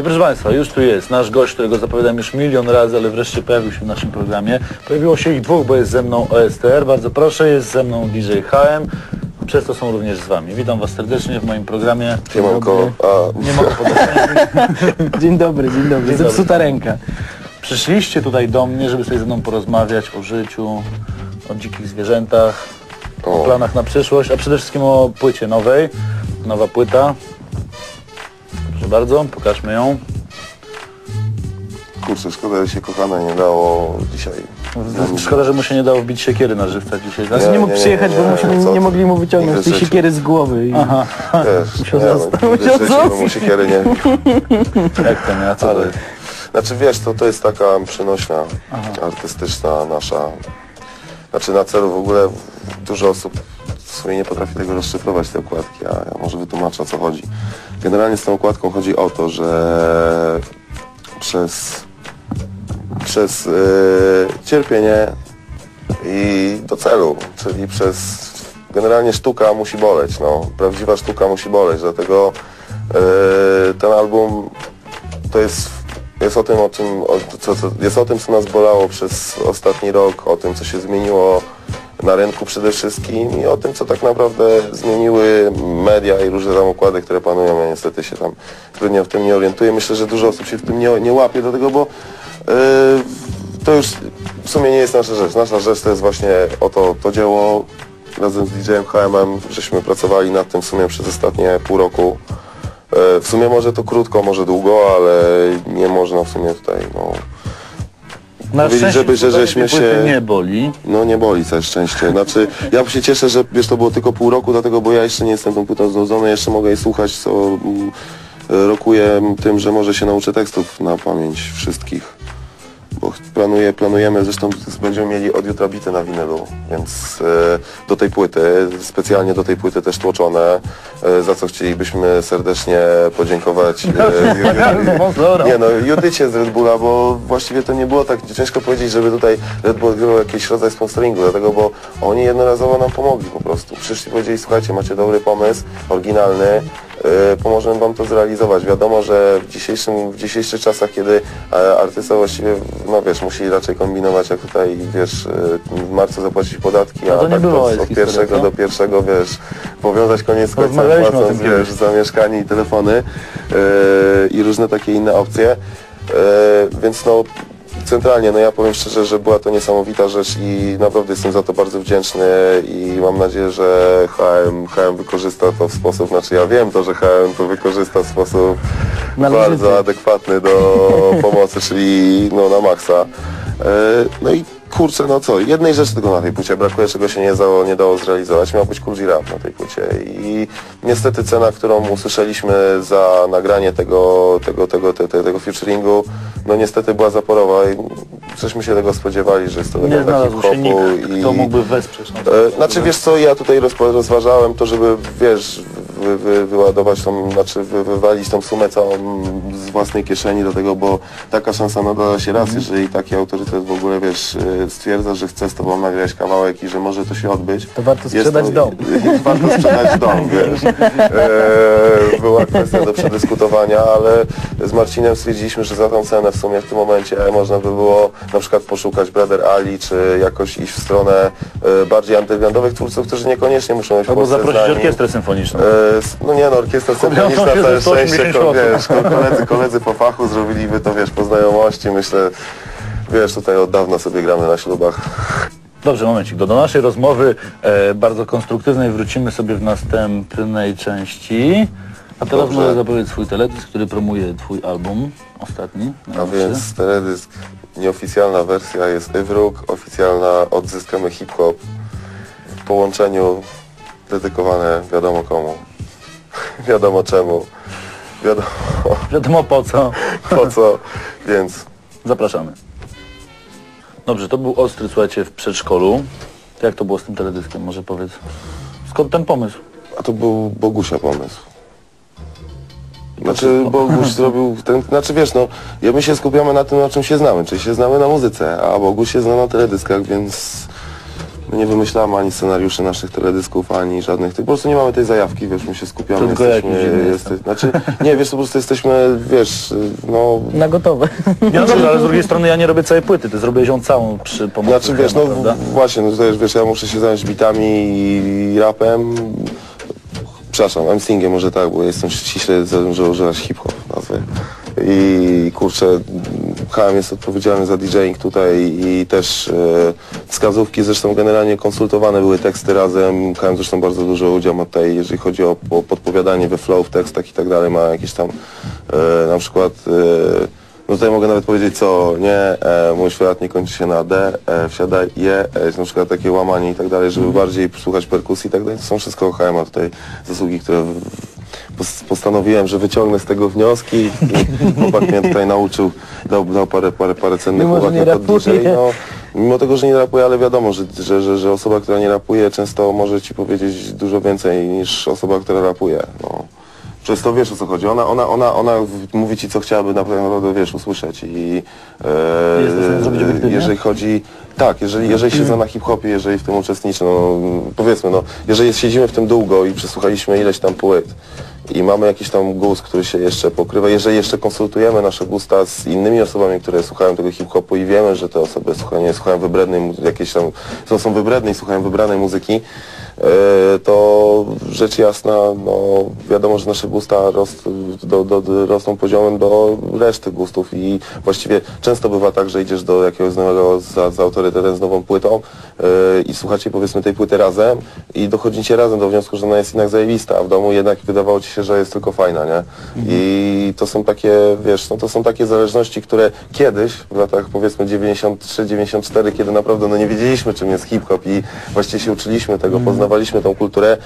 I proszę Państwa, już tu jest nasz gość, którego zapowiadam już milion razy, ale wreszcie pojawił się w naszym programie. Pojawiło się ich dwóch, bo jest ze mną OSTR. Bardzo proszę, jest ze mną DJ HM. Przez to są również z Wami. Witam Was serdecznie w moim programie. Siemanko, a Nie mogę podać. Dzień dobry, dzień dobry. Dzień Zepsuta dobry. ręka. Przyszliście tutaj do mnie, żeby sobie ze mną porozmawiać o życiu, o dzikich zwierzętach, o O. planach na przyszłość, a przede wszystkim o płycie nowej. Nowa płyta. Bardzo, pokażmy ją. kurczę, szkoda, że się kochana nie dało dzisiaj. Szkoda, że mu się nie dało wbić siekiery na żywca dzisiaj. tak? Znaczy nie mógł nie, przyjechać, nie, bo nie, nie mogli mu wyciągnąć tej siekiery z głowy. I... Aha, Wiesz, Musiał nie, no, zostać, musiał zostać. siekiery nie... jak to nie, a co to Ale, jest? znaczy wiesz, to, to jest taka przynośna, artystyczna nasza... Znaczy na celu w ogóle dużo osób w sumie nie potrafi tego rozszyfrować, te okładki, a ja może wytłumaczę o co chodzi. Generalnie z tą okładką chodzi o to, że przez, przez e, cierpienie i do celu, czyli przez generalnie sztuka musi boleć, no. Prawdziwa sztuka musi boleć, dlatego e, ten album to jest, jest o tym, o czym, o, co, co, jest o tym, co nas bolało przez ostatni rok, o tym, co się zmieniło na rynku przede wszystkim i o tym, co tak naprawdę zmieniły media i różne tam układy, które panują. Ja niestety się tam zbytnio w tym nie orientuję. Myślę, że dużo osób się w tym nie, nie łapie, dlatego, bo e, to już w sumie nie jest nasza rzecz. Nasza rzecz to jest właśnie o to, dzieło razem z DJ-em HM, żeśmy pracowali nad tym w sumie przez ostatnie pół roku. E, W sumie może to krótko, może długo, ale nie można w sumie tutaj, no, Na powiedzieć, szczęście żeby- że żeśmy się- nie boli. no nie boli całe szczęście. Znaczy, ja się cieszę, że wiesz, to było tylko pół roku, dlatego, bo ja jeszcze nie jestem tą płytą znudzony, jeszcze mogę jej słuchać, co mm, rokuje tym, że może się nauczę tekstów na pamięć wszystkich. Bo planuję, planujemy, zresztą będziemy mieli od jutra bity na winylu, więc e, do tej płyty, specjalnie do tej płyty też tłoczone, e, za co chcielibyśmy serdecznie podziękować. e, Sponsorą. nie no, Judycie z Red Bulla, bo właściwie to nie było tak ciężko powiedzieć, żeby tutaj Red Bull odgrywał jakiś rodzaj sponsoringu, dlatego, bo oni jednorazowo nam pomogli po prostu. Przyszli powiedzieli, słuchajcie, macie dobry pomysł, oryginalny, pomożemy wam to zrealizować. Wiadomo, że w, dzisiejszym, w dzisiejszych czasach, kiedy e, artysta właściwie, no wiesz, musi raczej kombinować, jak tutaj, wiesz, e, w marcu zapłacić podatki, No a tak było od historii, pierwszego co? do pierwszego, wiesz, powiązać koniec z końcem, płacąc, wiesz, za mieszkanie i telefony yy, i różne takie inne opcje. Yy, więc no centralnie, no ja powiem szczerze, że była to niesamowita rzecz i naprawdę jestem za to bardzo wdzięczny i mam nadzieję, że HM, HM wykorzysta to w sposób, znaczy ja wiem to, że HM to wykorzysta w sposób Należyty. bardzo adekwatny do pomocy, czyli no na maksa. Yy, no i kurczę, no co, jednej rzeczy tylko na tej płycie brakuje, czego się nie dało, nie dało zrealizować. Miał być Cool Rap na tej płycie i niestety cena, którą usłyszeliśmy za nagranie tego, tego, tego, te, te, tego featuringu, no niestety była zaporowa i żeśmy się tego spodziewali, że jest to Nie się hip-hopu nikt, kto mógłby wesprzeć. na E, Znaczy wiesz co, ja tutaj rozważałem to, żeby wiesz, wy, wy, wyładować tą, znaczy wy, wywalić tą sumę całą z własnej kieszeni do tego, bo taka szansa nadaje się raz, Mhm. jeżeli taki autorytet w ogóle wiesz, e, stwierdza, że chce z tobą nagrać kawałek i że może to się odbyć. To warto sprzedać dom. Warto sprzedać dom, wiesz. E, była kwestia do przedyskutowania, ale z Marcinem stwierdziliśmy, że za tą cenę w sumie w tym momencie można by było na przykład poszukać Brother Ali, czy jakoś iść w stronę e, bardziej undergroundowych twórców, którzy niekoniecznie muszą być Albo zaprosić orkiestrę symfoniczną. E, No nie no, orkiestra symfoniczna całe 180 szczęście, ko, wiesz, ko, koledzy, koledzy po fachu zrobiliby to, wiesz, po znajomości, myślę, wiesz, tutaj od dawna sobie gramy na ślubach. Dobrze, momencik. Do, do naszej rozmowy e, bardzo konstruktywnej wrócimy sobie w następnej części. A teraz Dobrze. może zapowiedz swój teledysk, który promuje twój album ostatni. A więc teledysk, nieoficjalna wersja jest Ywruk, oficjalna odzyskamy hip-hop w połączeniu dedykowane wiadomo komu, wiadomo czemu, wiadomo Wiadomo po co. po co, więc Zapraszamy. Dobrze, to był Ostry, słuchajcie, w przedszkolu. Jak to było z tym teledyskiem, może powiedz? Skąd ten pomysł? a to był Bogusia pomysł. Znaczy Boguś zrobił ten, znaczy wiesz no, ja my się skupiamy na tym, na czym się znamy, czyli się znamy na muzyce, a Boguś się zna na teledyskach, więc My nie wymyślamy ani scenariuszy naszych teledysków, ani żadnych tych. Po prostu nie mamy tej zajawki, wiesz, my się skupiamy. Tylko jakiś dziwny jeste, znaczy, nie, wiesz, po prostu jesteśmy, wiesz, no... Na gotowe. No dobrze, ale z drugiej strony ja nie robię całej płyty, ty zrobiłeś ją całą przy pomocy Znaczy, wiesz, no prawda? w- właśnie, no też, wiesz, ja muszę się zająć bitami i rapem. Przepraszam, MCingiem może tak, bo jestem ściśle za tym, że używać hip-hop nazwy. I kurczę, HM jest odpowiedzialny za DJing tutaj i też e, wskazówki zresztą generalnie konsultowane były teksty razem. HM zresztą bardzo duży udział ma tutaj, jeżeli chodzi o, o podpowiadanie we flow w tekstach i tak dalej, ma jakieś tam e, na przykład e, no tutaj mogę nawet powiedzieć co, nie, e, mój świat nie kończy się na D, e, wsiadaj, je, e, na przykład takie łamanie i tak dalej, żeby bardziej słuchać perkusji i tak dalej. To są wszystko HM, a tutaj zasługi, które postanowiłem, że wyciągnę z tego wnioski i chłopak mnie tutaj nauczył, dał, dał parę, parę, parę cennych Mimo, uwag nie jako rapuje. DJ, no, Mimo tego, że nie rapuje, ale wiadomo, że, że, że, że osoba, która nie rapuje często może ci powiedzieć dużo więcej niż osoba, która rapuje. No. Przez to wiesz o co chodzi. Ona, ona, ona, ona mówi ci co chciałaby naprawdę wiesz usłyszeć i e, jeżeli chodzi tak, jeżeli, jeżeli zna na hip-hopie, jeżeli w tym uczestniczy, no powiedzmy, no, jeżeli siedzimy w tym długo i przesłuchaliśmy ileś tam płyt i mamy jakiś tam gust, który się jeszcze pokrywa, jeżeli jeszcze konsultujemy nasze gusta z innymi osobami, które słuchają tego hip-hopu i wiemy, że te osoby słuchają, nie słuchają wybrednej jakieś tam, są, są wybredne i słuchają wybranej muzyki, to rzecz jasna, no wiadomo, że nasze gusta rost, do, do, rosną poziomem do reszty gustów i właściwie często bywa tak, że idziesz do jakiegoś znajomego za, za autorytetem z nową płytą yy, i słuchacie powiedzmy tej płyty razem i dochodzicie razem do wniosku, że ona jest jednak zajebista, a w domu jednak wydawało ci się, że jest tylko fajna, nie? I to są takie, wiesz, no to są takie zależności, które kiedyś, w latach powiedzmy 93-94, kiedy naprawdę no nie wiedzieliśmy czym jest hip-hop i właściwie się uczyliśmy tego, poznawaliśmy tą kulturę,